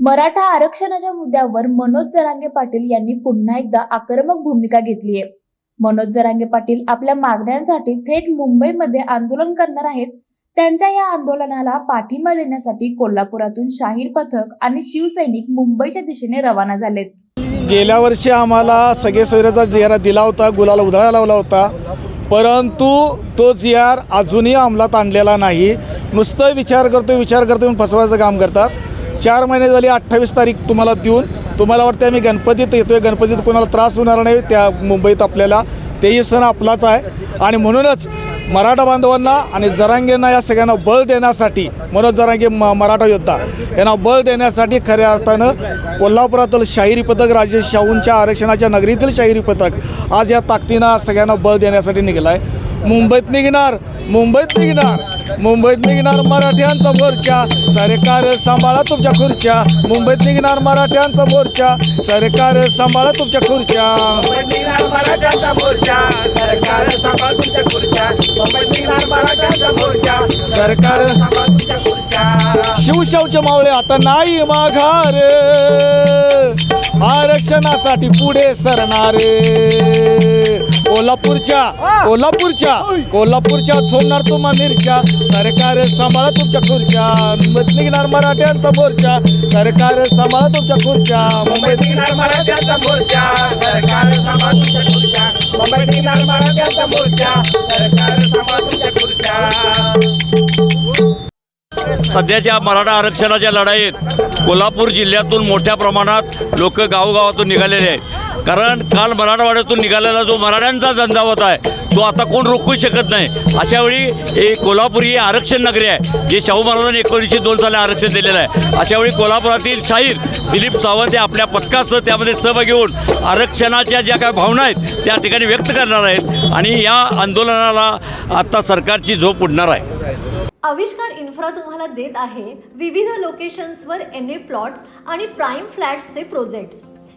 मराठा आरक्षणाच्या मुद्द्यावर मनोज जरांगे पाटील यांनी पुन्हा एकदा आक्रमक भूमिका घेतली आहे. मनोज जरांगे पाटील आपल्या मागण्यांसाठी थेट मुंबईमध्ये आंदोलन करणार आहेत. त्यांच्या या आंदोलनाला पाठिंबा देण्यासाठी कोल्हापुरातून शाहीर पथक आणि शिवसैनिक मुंबईच्या दिशेने रवाना झालेत. गेल्या वर्षी आम्हाला सगळे सोयऱ्याचा जियारा दिला होता गुलाला उधळा लावला होता. परंतु तो जियार अजूनही अंमलात आणलेला नाही. नुसतं विचार करतो विचार करतो फसवायचं काम करतात. चार महिने झाली अठ्ठावीस तारीख तुम्हाला देऊन. तुम्हाला वाटतं आम्ही गणपतीत येतो आहे गणपतीत कोणाला त्रास होणार नाही त्या मुंबईत आपल्याला. तेही सण आपलाच आहे. आणि म्हणूनच मराठा बांधवांना आणि जरांगेंना या सगळ्यांना बळ देण्यासाठी मनोज जरांगे म मराठा योद्धा यांना बळ देण्यासाठी खऱ्या अर्थानं कोल्हापुरातील शाहिरी पथक राजेश शाहूंच्या आरक्षणाच्या नगरीतील शाहिरी पथक आज या ताकदीनं सगळ्यांना बळ देण्यासाठी निघालं आहे मुंबईत निघणार मुंबईत निघणार. मुंबईत निघणार मराठ्यांचा मोर्चा. सरकार सांभाळा तुमच्या खुर्च्या. मुंबईत निघणार मराठ्यांचा मोर्चा. सरकार सांभाळा तुमच्या खुर्च्या. सरकार शिवशावचे मावळे आता नाही माघार. आरक्षणासाठी पुढे सरणारे. कोल्हापूरच्या कोल्हापूरच्या कोल्हापूरच्या सोडणार तुम्हा मिरच्या सरकार सांभाळा तुमच्या खुर्च्या मुंबईत निघणार मराठ्यांचा मोर्चा सरकार सांभाळा तुमच्या खुर्च्या मुंबईत निघणार मराठ्यांचा मोर्चा सरकार सांभाळ तुमच्या खुर्च्या मुंबईत निघणार मराठ्यांचा मोर्चा सरकार सांभाळ तुमच्या खुर्च्या. सध्याच्या मराठा आरक्षणाच्या लढाईत कोल्हापूर जिल्ह्यातून मोठ्या प्रमाणात लोक गावोगावातून निघालेले आहेत. कारण काल मराठवाड्यातून निघालेला जो मराठ्यांचा झंझावत आहे तो आता कोण रोखू शकत नाही. अशावेळी हे कोल्हापूर ही आरक्षण नगरी आहे जे शाहू महाराजांनी एकोणीसशे दोन साली आरक्षण दिलेलं आहे. अशावेळी कोल्हापुरातील शाहीर दिलीप सावंत हे आपल्या पथकासह त्यामध्ये सहभागी होऊन आरक्षणाच्या ज्या काही भावना आहेत त्या ठिकाणी व्यक्त करणार आहेत आणि या आंदोलनाला आता सरकारची झोप उडणार आहे. आविष्कार इन्फ्रा तुम्हाला देत आहे विविध लोकेशन्सवर एन ए प्लॉट्स आणि प्राईम फ्लॅट्सचे प्रोजेक्ट्स